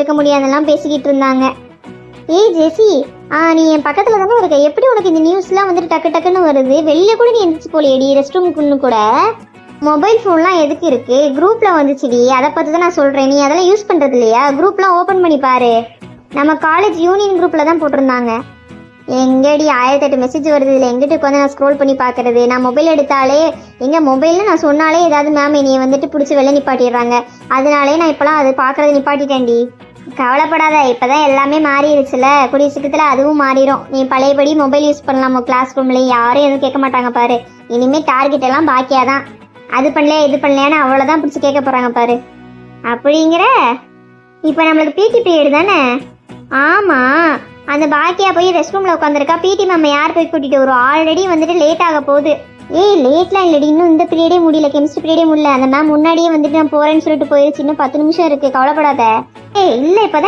இருக்க முடியாதெல்லாம் பேசிக்கிட்டு இருந்தாங்க. ஏய் ஜெசி ஆ நீ என் பக்கத்தில் தானே இருக்க. எப்படி உனக்கு இந்த நியூஸ்லாம் வந்துட்டு டக்கு டக்குன்னு வருது? வெளியே கூட நீ எந்திரிச்சு போலியடி ரெஸ்ட் ரூம்க்குன்னு கூட. மொபைல் ஃபோன்லாம் எதுக்கு இருக்கு? குரூப்பில் வந்துச்சுடி. அதை பார்த்து தான் நான் சொல்கிறேன் நீ அதெல்லாம் யூஸ் பண்ணுறது இல்லையா? குரூப்லாம் ஓப்பன் பண்ணி பாரு. நம்ம காலேஜ் யூனியன் குரூப்பில் தான் போட்டிருந்தாங்க. எங்கடி ஆயிரத்தெட்டு மெசேஜ் வருது. இல்லை எங்கிட்ட உட்காந்து நான் ஸ்க்ரோல் பண்ணி பார்க்கறது? நான் மொபைல் எடுத்தாலே எங்கள் மொபைலில் நான் சொன்னாலே ஏதாவது மேம் என்னையை வந்துட்டு பிடிச்சி வெளில நிப்பாட்டிடுறாங்க. அதனாலே நான் இப்போலாம் அது பார்க்குறது நிப்பாட்டிட்டேன்டி. கவலைப்படாத இப்போதான் எல்லாமே மாறிடுச்சுல கூடிய சீக்கிரத்தில் அதுவும் மாறிடும் நீ பழையபடி மொபைல் யூஸ் பண்ணலாம் கிளாஸ் ரூம்ல யாரும் எதுவும் கேட்க மாட்டாங்க பாரு. இனிமேல் டார்கெட் எல்லாம் பாக்கியாக தான் அது பண்ணலையா இது பண்ணலையான்னு அவ்வளோதான் பிடிச்சி கேட்க போகிறாங்க பாரு. அப்படிங்கிற? இப்போ நம்மளுக்கு பிடி பீரியட் தானே? ஆமாம் அந்த பாக்கியா போய் ரெஸ்ட் ரூமில் உட்காந்துருக்கா பிடி மேம் யார் போய் கூட்டிகிட்டு வரும் ஆல்ரெடி வந்துட்டு லேட் ஆக போகுது. ஏய் லேட்லாம் இல்லடி. இன்னும் இந்த பீரியடே முடியல. கெமிஸ்ட்ரி பீரியடே முடியல. அந்த மேம் முன்னாடியே வந்துட்டு நான் போகிறேன்னு சொல்லிட்டு போயிருச்சு. இன்னும் பத்து நிமிஷம் இருக்குது கவலைப்படாத. ஏய் இல்லை இப்போ